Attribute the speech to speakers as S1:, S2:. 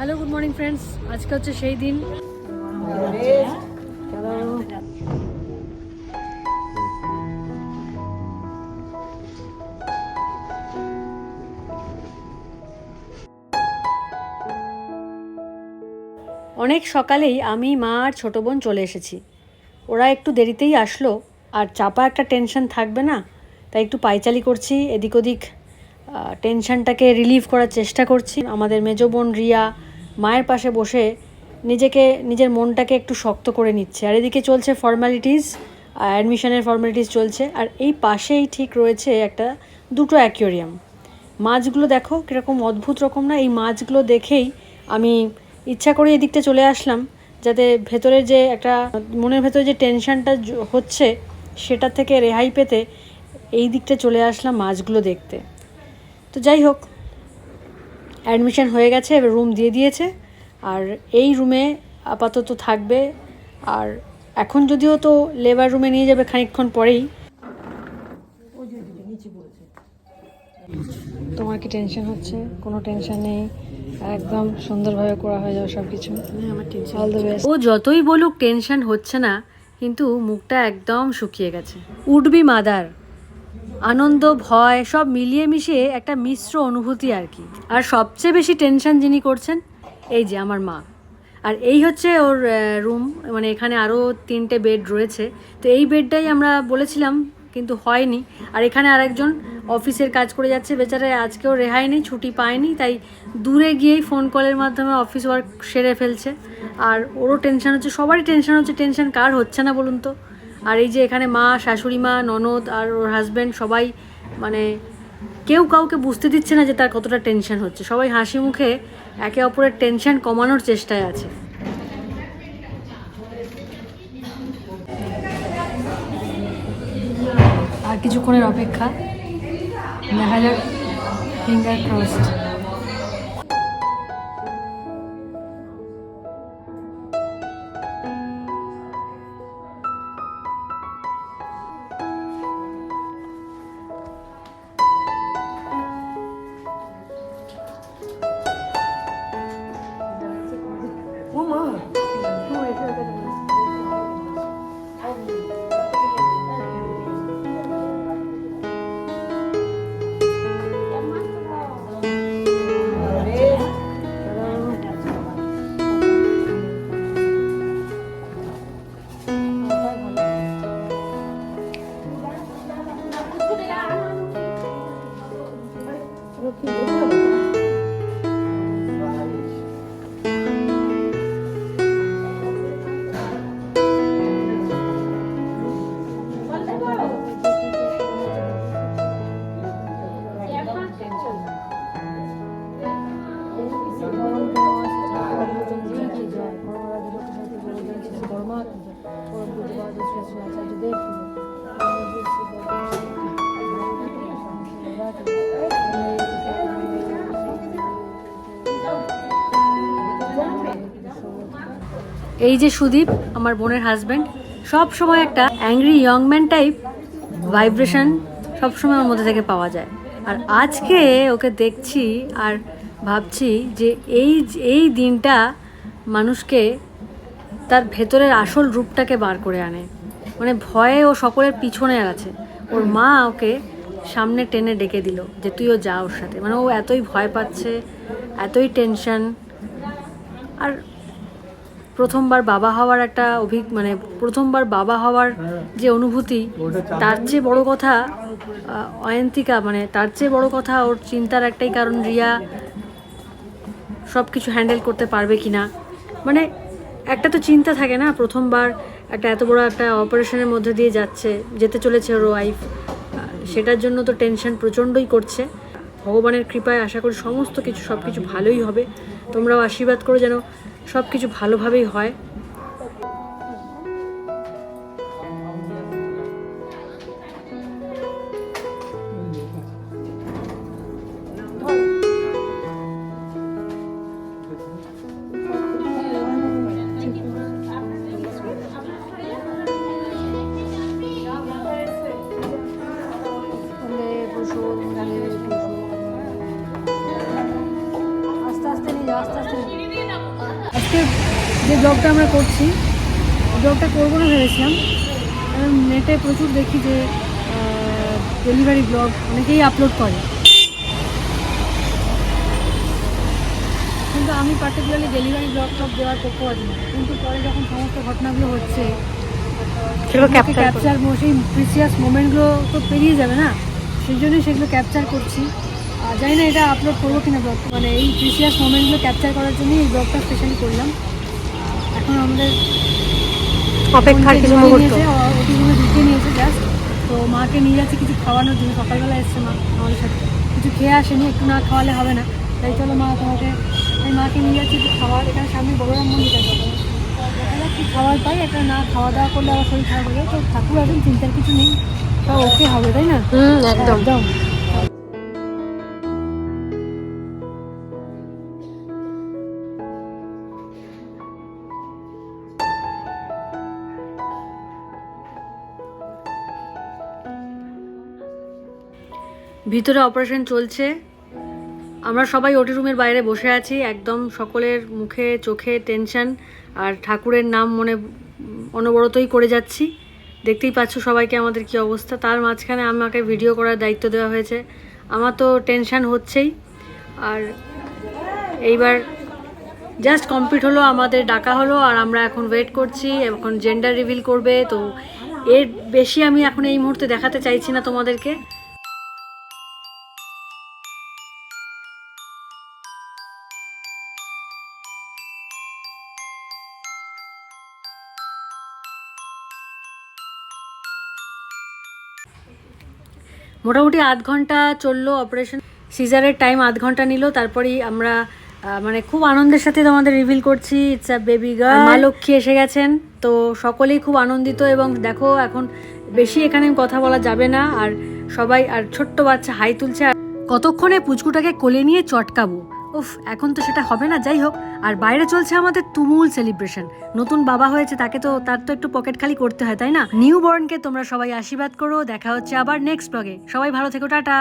S1: Hello good morning friends আজকে হচ্ছে সেই দিন। অনেক সকালেই আমি, মা আর ছোটো বোন চলে এসেছি। ওরা একটু দেরিতেই আসলো, আর চাপা একটা টেনশন থাকবে না, তাই একটু পাইচালি করছি, এদিক ওদিক টেনশনটাকে রিলিভ করার চেষ্টা করছি। আমাদের মেজো বোন রিয়া মায়ের পাশে বসে নিজেকে, নিজের মনটাকে একটু শক্ত করে নিচ্ছে। আর এদিকে চলছে ফর্মালিটিস অ্যাডমিশনের ফর্মালিটিস চলছে। আর এই পাশেই ঠিক রয়েছে একটা, দুটো অ্যাকোয়ারিয়াম মাছগুলো দেখো কীরকম অদ্ভুত রকম না? এই মাছগুলো দেখেই আমি ইচ্ছা করে এদিকটা চলে আসলাম, যাতে ভেতরে যে একটা, মনের ভেতরে যে টেনশনটা হচ্ছে, সেটা থেকে রেহাই পেতে এই দিকটা চলে আসলাম মাছগুলো দেখতে। তো যাই হোক অ্যাডমিশন হয়ে গেছে, এবার রুম দিয়ে দিয়েছে। আর এই রুমে আপাতত থাকবে। আর এখন যদিও তো লেবার রুমে নিয়ে যাবে খানিকক্ষণ পরেই। তোমার কি টেনশন হচ্ছে? কোনো টেনশন নেই? একদম সুন্দরভাবে করা হয়ে যাবে সব কিছু ও যতই বলুক টেনশন হচ্ছে না, কিন্তু মুখটা একদম শুকিয়ে গেছে। Would-be mother. আনন্দ, ভয়, সব মিলিয়ে মিশিয়ে একটা মিশ্র অনুভূতি আর কি। আর সবচেয়ে বেশি টেনশন যিনি করছেন, এই যে আমার মা। আর এই হচ্ছে ওর রুম মানে এখানে আরও তিনটে বেড রয়েছে। তো এই বেডটাই আমরা বলেছিলাম, কিন্তু হয়নি। আর এখানে আরেকজন অফিসের কাজ করে যাচ্ছে। বেচারা আজকেও রেহাই নেই, ছুটি পায়নি, তাই দূরে গিয়েই ফোন কলের মাধ্যমে অফিস ওয়ার্ক সেরে ফেলছে। আর ওরও টেনশন হচ্ছে, সবারই টেনশন হচ্ছে। টেনশন কার হচ্ছে না বলুন তো? আর এই যে এখানে মা, শাশুড়ি মা, ননদ আর ওর হাজব্যান্ড সবাই মানে কেউ কাউকে বুঝতে দিচ্ছে না যে তার কতটা টেনশন হচ্ছে। সবাই হাসি মুখে একে অপরের টেনশন কমানোর চেষ্টায় আছে। আর কিছুক্ষণের অপেক্ষা। দেখা যাক ফিঙ্গার ক্রসড এই যে সুদীপ, আমার বোনের হাজব্যান্ড সব সময় একটা angry young man type vibration সব সময় ওর মধ্যে থেকে পাওয়া যায়। আর আজকে ওকে দেখছি আর ভাবছি যে এই এই দিনটা মানুষকে তার ভেতরের আসল রূপটাকে বার করে আনে। মানে ভয়ে ও সকলের পিছনে আছে। ওর মা ওকে সামনে টেনে ডেকে দিল যে তুইও যা ওর সাথে। মানে ও এতই ভয় পাচ্ছে, এতই টেনশন আর প্রথমবার বাবা হওয়ার একটা অভি মানে প্রথমবার বাবা হওয়ার যে অনুভূতি, তার চেয়ে বড় কথা অয়ন্তিকা মানে তার চেয়ে বড় কথা ওর চিন্তার একটাই কারণ রিয়া সব কিছু হ্যান্ডেল করতে পারবে কি না মানে একটা তো চিন্তা থাকে না, প্রথমবার একটা এত বড় একটা অপারেশনের মধ্যে দিয়ে যাচ্ছে, যেতে চলেছে ওর ওয়াইফ সেটার জন্য তো টেনশন প্রচণ্ডই করছে। ভগবানের কৃপায় আশা করি সমস্ত কিছু সব কিছু ভালোই হবে। তোমরাও আশীর্বাদ করো যেন সব কিছু ভালোভাবেই হয়। ব্লগটা আমরা করছি। ব্লগটা করব না ভেবেছিলাম। কারণ নেটে প্রচুর দেখি যে ডেলিভারি ব্লগ অনেকেই আপলোড করে। কিন্তু আমি পার্টিকুলারলি ডেলিভারি ব্লগ টক দেওয়ার পক্ষপাতি না কিন্তু পরে যখন সমস্ত ঘটনাগুলো হচ্ছে
S2: ক্যাপচার
S1: ক্যাপচার সেই প্রিসিয়াস মোমেন্টগুলো তো পেরিয়ে যাবে না। সেই জন্যই সেগুলো ক্যাপচার করছি। আর জানি না এটা আপলোড করব কিনা ব্লগ মানে এই প্রিসিয়াস মোমেন্টগুলো ক্যাপচার করার জন্যই এই ব্লগটা স্পেশালি করলাম। এখন আমাদের
S2: অপেক্ষার কিছু মুহূর্ত।
S1: নিয়েছে, ও- ওটি রুমে ঢুকিয়ে নিয়েছে জাস্ট তো মাকে নিয়ে যাচ্ছে কিছু খাওয়ানোর জন্য। সকালবেলা এসছে মা আমাদের সাথে। কিছু খেয়ে আসেনি একটু না খাওয়ালে হবে না। তাই চলো মা তোমাকে তাই মাকে নিয়ে যাচ্ছি একটু খাবার এখানে সামনে বড়রাম মন্দির আছে। কি খাবার পাই। একটা না খাওয়া দাওয়া করলে আবার শরীর খারাপ হয়ে তো ঠাকুর আছেন চিন্তার কিছু নেই। তো ওকে হবে তাই না?
S2: একদম।
S1: ভিতরে অপারেশন চলছে। আমরা সবাই ওটি রুমের বাইরে বসে আছি, একদম সকলের মুখে, চোখে টেনশন আর ঠাকুরের নাম মনে অনবরতই করে যাচ্ছি। দেখতেই পাচ্ছ সবাইকে আমাদের কি অবস্থা। তার মাঝখানে আমাকে ভিডিও করার দায়িত্ব দেওয়া হয়েছে। আমার তো টেনশন হচ্ছেই। আর এইবার জাস্ট কমপ্লিট হলো, আমাদের ডাকা হলো, আর আমরা এখন ওয়েট করছি, এখন জেন্ডার রিভিল করবে। তো এর বেশি আমি এখন এই মুহূর্তে দেখাতে চাইছি না তোমাদেরকে। মোটামুটি আধ ঘণ্টা চলল অপারেশন সিজারের টাইম আধ ঘণ্টা নিল, তারপরেই আমরা মানে খুব আনন্দের সাথে তোমাদের রিভিল করছি ইটস আ বেবি গার্ল মা লক্ষ্মী এসে গেছেন, তো সকলেই খুব আনন্দিত এবং দেখো এখন বেশি এখানে কথা বলা যাবে না, আর সবাই, আর ছোট্ট বাচ্চা হাই তুলছে, আর কতক্ষণে পুচকুটাকে কোলে নিয়ে চটকাবো? উফ, এখন তো সেটা হবে না, যাই হোক। আর বাইরে চলছে আমাদের তুমুল সেলিব্রেশন নতুন বাবা হয়েছে, তাকে তো, তার তো একটু পকেট খালি করতে হয়, তাই না? নিউ বর্নকে তোমরা সবাই আশীর্বাদ করো, দেখা হচ্ছে আবার নেক্সট ব্লগে সবাই ভালো থেকো, টাটা।